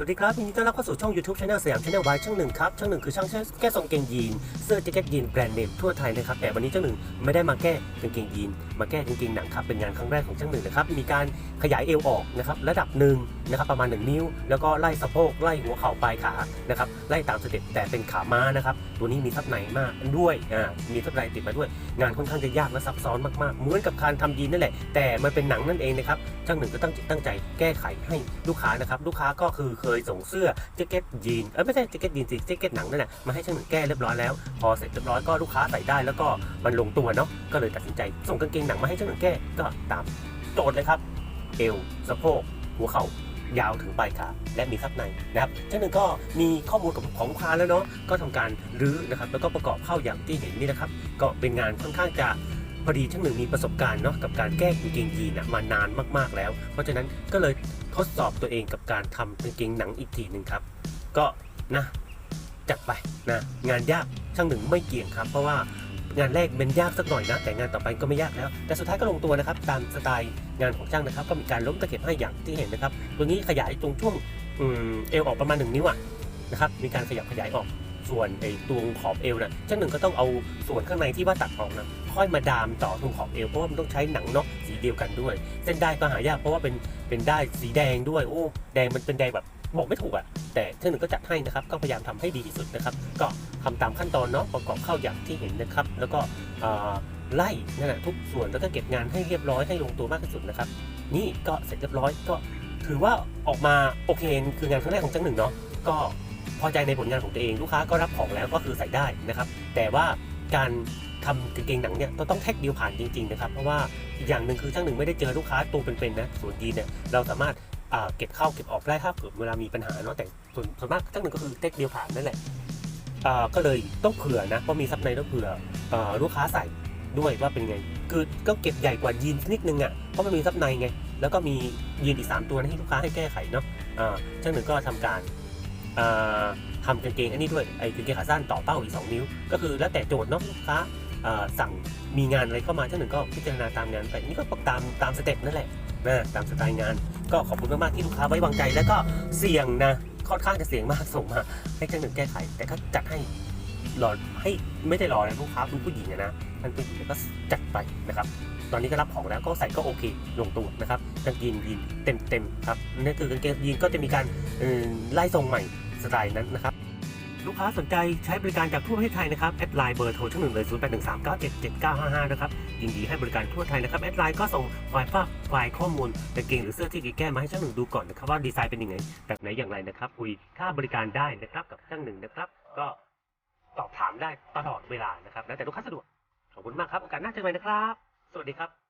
สวัสดีครับยินดีต้อนรับเข้าสู่ช่อง YouTube Channel สยาม Channel วายช่องหนึ่งครับ ช่องหนึ่งคือช่างแก้ทรงเกงยีน เสื้อแจ็คเก็ตยีนแบรนด์เนมทั่วไทยนะครับ แต่วันนี้ช่างหนึ่งไม่ได้มาแก้กางเกงยีน มาแก้กางเกงหนังครับ เป็นงานครั้งแรกของช่างหนึ่งนะครับ มีการขยายเอวออกนะครับ ระดับหนึ่ง นะครับประมาณ 1 นิ้ว แล้วก็ไล่สะโพกไล่หัวเข่าปลายขานะครับไล่ตามสเต็ปแต่เป็นขาม้านะครับตัวนี้มีซับในมากด้วยอ่ามีซับในติดมาด้วย งานค่อนข้างจะยากและซับซ้อนมากๆ เหมือนกับการทำยีนนั่นแหละ แต่มันเป็นหนังนั่นเองนะครับช่างหนึ่งก็ตั้งจิตตั้งใจแก้ไขให้ลูกค้านะครับลูกค้าก็คือเคยส่งเสื้อแจ็คเก็ตยีนเออไม่ใช่แจ็คเก็ตยีนสิแจ็คเก็ตหนังนั่นแหละมาให้ช่างหนึ่งแก้เรียบร้อยแล้ว พอเสร็จเรียบร้อยก็ลูกค้าใส่ได้แล้วก็มันลงตัวเนาะก็เลยตัดสินใจส่งกางเกงหนังมาให้ช่างหนึ่งแก้ก็ตามโจทย์เลยครับเอวสะโพกหัวเข่า ยาวถึงปลายขาและมีซับในนะครับช่างหนึ่งก็มีข้อมูลกับของค้าแล้วเนาะก็ทำการรื้อนะครับแล้วก็ประกอบเข้าอย่างที่เห็นนี่นะครับ ก็เป็นงานค่อนข้างจะพอดีช่างหนึ่งมีประสบการณ์เนาะกับการแก้กางเกงยีนน่ะมานานมากๆแล้ว เพราะฉะนั้นก็เลยทดสอบตัวเองกับการทำกางเกงหนังอีกทีหนึ่งครับ ก็นะจัดไปนะงานยากช่างหนึ่งไม่เกี่ยงครับ เพราะว่า งานแรกเป็นยากสักหน่อยนะ แต่งานต่อไปก็ไม่ยากแล้ว แต่สุดท้ายก็ลงตัวนะครับ ตามสไตล์งานของช่างนะครับ ก็มีการล้มตะเข็บให้อย่างที่เห็นนะครับ ตัวนี้ขยายตรงช่วงอเอวออกประมาณหนึ่งนิ้วอะนะครับ มีการขยับขยายออก ส่วนไอ้ตรงขอบเอวนะช่างหนึ่งก็ต้องเอาส่วนข้างในที่ว่าตัดออกนะค่อยมาดามต่อตรงขอบเอวเพราะว่ามันต้องใช้หนังเนาะสีเดียวกันด้วย เส้นได้ก็หายากเพราะว่าเป็นเป็นได้สีแดงด้วย โอ้ แดงมันเป็นแดงแบบ บอกไม่ถูกอะแต่ช่างหนึ่งก็จัดให้นะครับ ก็พยายามทำให้ดีที่สุดนะครับ ก็ทำตามขั้นตอนเนาะประกอบเข้าอย่างที่เห็นนะครับ แล้วก็ไล่นั่นแหละทุกส่วนแล้วก็เก็บงานให้เรียบร้อยให้ลงตัวมากที่สุดนะครับ นี่ก็เสร็จเรียบร้อยก็ถือว่าออกมาโอเคคืองานครั้งแรกของจังหนึ่งเนาะก็พอใจในผลงานของตัวเองลูกค้าก็รับของแล้วก็คือใส่ได้นะครับ แต่ว่าการทำกางเกงหนังเนี่ยต้องต้องแท็กเดียวผ่านจริงๆนะครับ เพราะว่าอีกอย่างหนึ่งคือช่างหนึ่งไม่ได้เจอลูกค้าตัวเป็นๆนะส่วนยีเนี่ยเราสามารถ เก็บเข้าเก็บออกได้ถ้าเกิดเวลามีปัญหาเนาะแต่ส่วนส่วนมากช่างหนึ่งก็คือแท็กเดียวผ่านนั่นแหละก็เลยต้องเผื่อนะเพราะมีซับในต้องเผื่ออ่าลูกค้าใส่ด้วยว่าเป็นไง คือก็เก็บใหญ่กว่ายีนนิดนึงอะเพราะมันมีซับในไง แล้วก็มียีนอีก 3 ตัวนะที่ลูกค้าให้แก้ไขเนาะอ่าช่างหนึ่งก็ทำการอ่าทำกางเกงอันนี้ด้วยไอ้กางเกงขาสั้นต่อเป้าอีก 2 นิ้ว ก็คือแล้วแต่โจทย์เนาะลูกค้าอ่าสั่งมีงานอะไรเข้ามาช่างหนึ่งก็พิจารณาตามงานไปนี่ก็ตามตามสเต็ปนั่นแหละ นะตามสไตล์งาน ก็ขอบคุณมากๆที่ลูกค้าไว้วางใจ แล้วก็เสี่ยงนะค่อนข้างจะเสี่ยงมากส่งมาให้ช่าหนึ่งแก้ไข แต่ก็จัดให้รอให้ไม่ได้รอนะลูกค้าเป็นผู้หญิงนะท่านผู้หญิงก็จัดไปนะครับ ตอนนี้ก็รับของแล้วก็ใส่ก็โอเค ลงตัวนะครับกางเกงยีนเต็มเต็มๆครับนี่คือกางเกงยีนก็จะมีการไล่ทรงใหม่สไตล์นั้นนะครับ ลูกค้าสนใจใช้บริการจากทั่วประเทศไทยนะครับแอดไลน์เบอร์โทรช่องหนึ่งเลย0 8 1 3 9 7 7 9 5 5นะครับยินดีให้บริการทั่วไทยนะครับแอดไลน์ก็ส่งไฟล์ภาพไฟล์ข้อมูลกางเกงหรือเสื้อที่ดีแก้มาให้ช่างหนึ่งดูก่อนนะครับว่าดีไซน์เป็นยังไงแบบไหนอย่างไรนะครับคุยค่าบริการได้นะครับกับช่างหนึ่งนะครับก็สอบถามได้ตลอดเวลานะครับแล้วแต่ลูกค้าสะดวกขอบคุณมากครับโอกาสหน้าเจอกันใหม่นะครับ สวัสดีครับ